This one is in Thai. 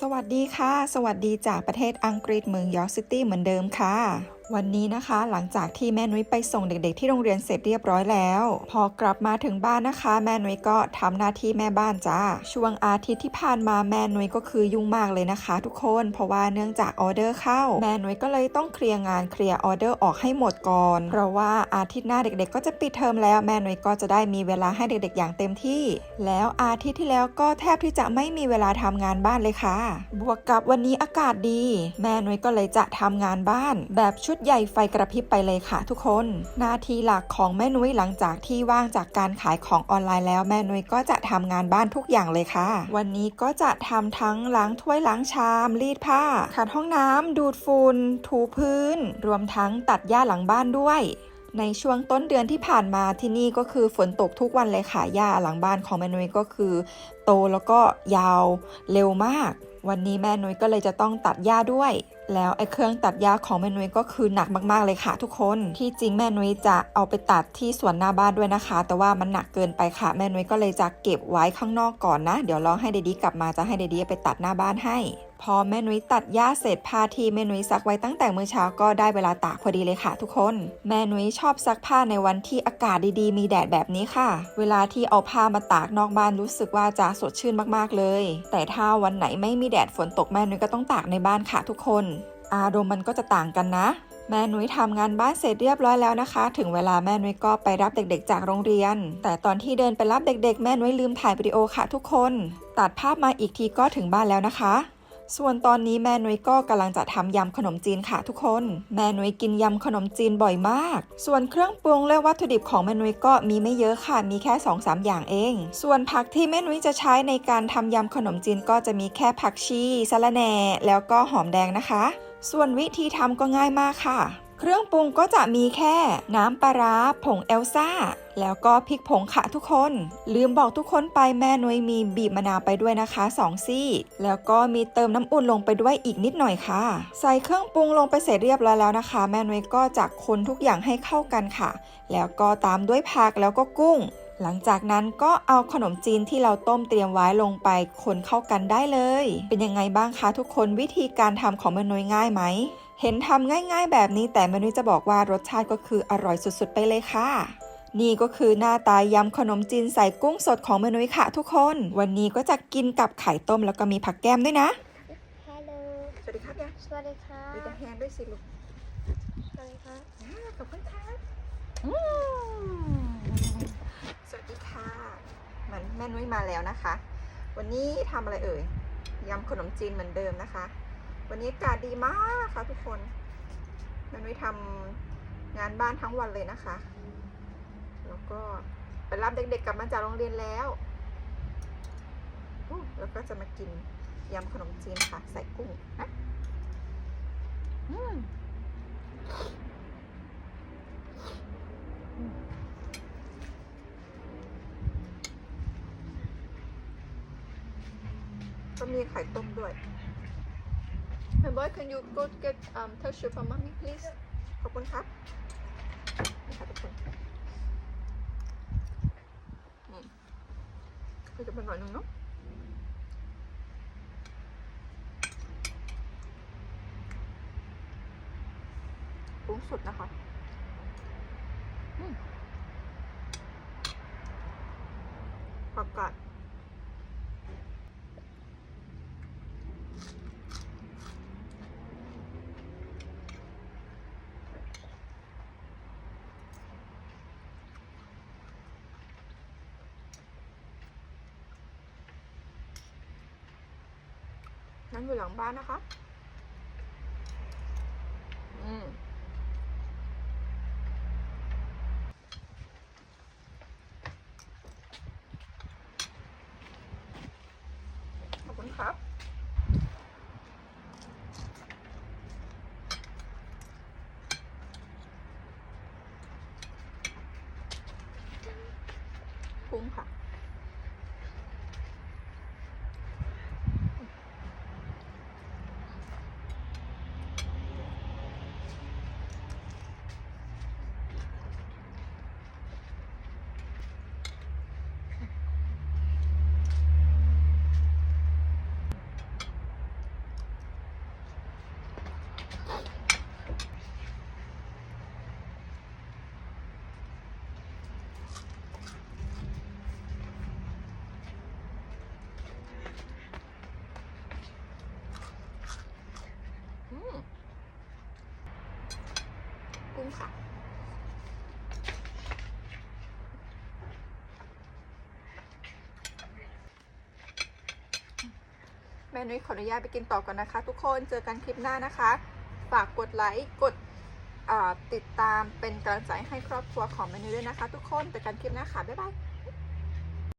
สวัสดีค่ะ สวัสดีจากประเทศอังกฤษเมืองยอร์กซิตี้เหมือนเดิมค่ะ วันนี้นะคะหลังจากที่แม่นุ้ยไปส่งเด็กๆ ที่โรงเรียนเสร็จเรียบร้อยแล้ว พอกลับมาถึงบ้านนะคะ แม่นุ้ยก็ทำหน้าที่แม่บ้านจ้าช่วงอาทิตย์ที่ผ่านมาแม่นุ้ยก็คือยุ่งมากเลยนะคะ ทุกคนเพราะว่าเนื่องจากออเดอร์เข้า แม่นุ้ยก็เลยต้องเคลียร์งานเคลียร์ออเดอร์ออกให้หมดก่อน เพราะว่าอาทิตย์หน้าเด็กๆ ก็จะปิดเทอมแล้วแม่นุ้ยก็จะได้มีเวลาให้เด็กๆ อย่างเต็มที่ แล้วอาทิตย์ที่แล้วก็แทบที่จะไม่มีเวลาทำงานบ้านเลยค่ะ บวกกับวันนี้อากาศดี แม่นุ้ยก็เลยจะทำงานบ้าน แบบชุดใหญ่ไฟกระพริบไปเลยค่ะทุกคน หน้าที่หลักของแม่นุ้ยหลังจากที่ว่างจากการขายของออนไลน์แล้วแม่นุ้ยก็จะทำงานบ้านทุกอย่างเลยค่ะ วันนี้ก็จะทำทั้งล้างถ้วยล้างชามรีดผ้าขัดห้องน้ำดูดฝุ่นถูพื้น รวมทั้งตัดหญ้าหลังบ้านด้วยในช่วงต้นเดือนที่ผ่านมาที่นี่ก็คือฝนตกทุกวันเลยค่ะหญ้าหลังบ้านของแม่นุ้ยก็คือ โตแล้วก็ยาวเร็วมาก วันนี้แม่นุ้ยก็เลยจะต้องตัดหญ้าด้วย แล้วไอ้เครื่องตัดหญ้าของแม่นุ้ยก็คือหนักมากๆเลยค่ะ ทุกคนที่จริงแม่นุ้ยจะเอาไปตัดที่สวนหน้าบ้านด้วยนะคะ แต่ว่ามันหนักเกินไปค่ะแม่นุ้ยก็เลยจะเก็บไว้ข้างนอกก่อนนะ เดี๋ยวรอให้เดดี้กลับมาจะให้เดดี้ไปตัดหน้าบ้านให้พอแม่นุ้ยตัดหญ้าเสร็จผ้าที่แม่นุ้ยซักไว้ตั้งแต่มื้อเช้าก็ได้เวลาตากพอดีเลยค่ะ ทุกคน แม่นุ้ยชอบซักผ้าในวันที่อากาศดีๆ มีแดดแบบนี้ค่ะ เวลาที่เอาผ้ามาตากนอกบ้านรู้สึกว่าจะสดชื่นมากๆเลย แต่ถ้าวันไหนไม่มีแดดฝนตกแม่นุ้ยก็ต้องตากในบ้านค่ะทุกคน อารมณ์มันก็จะต่างกันนะ แม่นุ้ยทำงานบ้านเสร็จเรียบร้อยแล้วนะคะ ถึงเวลาแม่นุ้ยก็ไปรับเด็กๆ จากโรงเรียน แต่ตอนที่เดินไปรับเด็กๆ แม่นุ้ยลืมถ่ายวิดีโอค่ะทุกคน ตัดภาพมาอีกทีก็ถึงบ้านแล้วนะคะส่วนตอนนี้แม่นุ้ยก็กำลังจะทำยำขนมจีนค่ะทุกคน แม่นุ้ยกินยำขนมจีนบ่อยมาก ส่วนเครื่องปรุงและวัตถุดิบของแม่นุ้ยก็มีไม่เยอะค่ะ มีแค่2-3อย่างเอง ส่วนผักที่แม่นุ้ยจะใช้ในการทำยำขนมจีนก็จะมีแค่ผักชีสะระแหน่ แล้วก็หอมแดงนะคะ ส่วนวิธีทำก็ง่ายมากค่ะ เครื่องปรุงก็จะมีแค่ น้ำปลาร้าผงเอลซ่า แล้วก็พริกผงค่ะทุกคน ลืมบอกทุกคนไปแม่นุ้ยมีบีบมะนาวไปด้วยนะคะ2ซี่ แล้วก็มีเติมน้ำอุ่นลงไปด้วยอีกนิดหน่อยค่ะ ใส่เครื่องปรุงลงไปเสร็จเรียบร้อยแล้วนะคะ แม่นุ้ยก็จะคนทุกอย่างให้เข้ากันค่ะ แล้วก็ตามด้วยผักแล้วก็กุ้ง หลังจากนั้นก็เอาขนมจีนที่เราต้มเตรียมไว้ลงไปคนเข้ากันได้เลย เป็นยังไงบ้างคะทุกคนวิธีการทำของแม่นุ้ยง่ายไหม เห็นทำง่ายๆ แบบนี้แต่เมนูจะบอกว่ารสชาติก็คืออร่อยสุดๆ ไปเลยค่ะนี่ก็คือหน้าตายำขนมจีนใส่กุ้งสดของเมนูค่ะทุกคน วันนี้ก็จะกินกับไข่ต้มแล้วก็มีผักแก้มด้วยนะฮัลโหลสวัสดีครับยังสวัสดีครับดูแต่แฮนด้วยสิลูกสวัสดีครับขอบคุณครับ สวัสดีค่ะ มันแม่นุ้ยมาแล้วนะคะ วันนี้ทำอะไรเอ่ยยำขนมจีนเหมือนเดิมนะคะ วันนี้อากาศดีมากค่ะทุกคนแม่นุ้ยทำงานบ้านทั้งวันเลยนะคะ แล้วก็ไปรับเด็กๆกลับมาจากโรงเรียนแล้วแล้วก็จะมากินยำขนมจีนค่ะ ใส่กุ้งนะ อืม ก็มีไข่ต้มด้วย My boy can you go get um tissue for mommy please ขอบคุณครับนี่ค่ะทุกคนนี่ก็จะเป็นหน่อยหนึงเนาะปรุงสุดนะคะอืมผักกาด นั่นอยู่หลังบ้านนะคะ อืมขอบคุณครับคุ้มค่ะ คุณค่ะ แม่นุ้ยขออนุญาตไปกินต่อก่อนนะคะ ทุกคนเจอกันคลิปหน้านะคะ ฝากกดไลค์กดติดตามเป็นกำลังใจให้ครอบครัวของแม่นุ้ยด้วยนะคะ ทุกคนเจอกันคลิปหน้าค่ะ บ๊ายบาย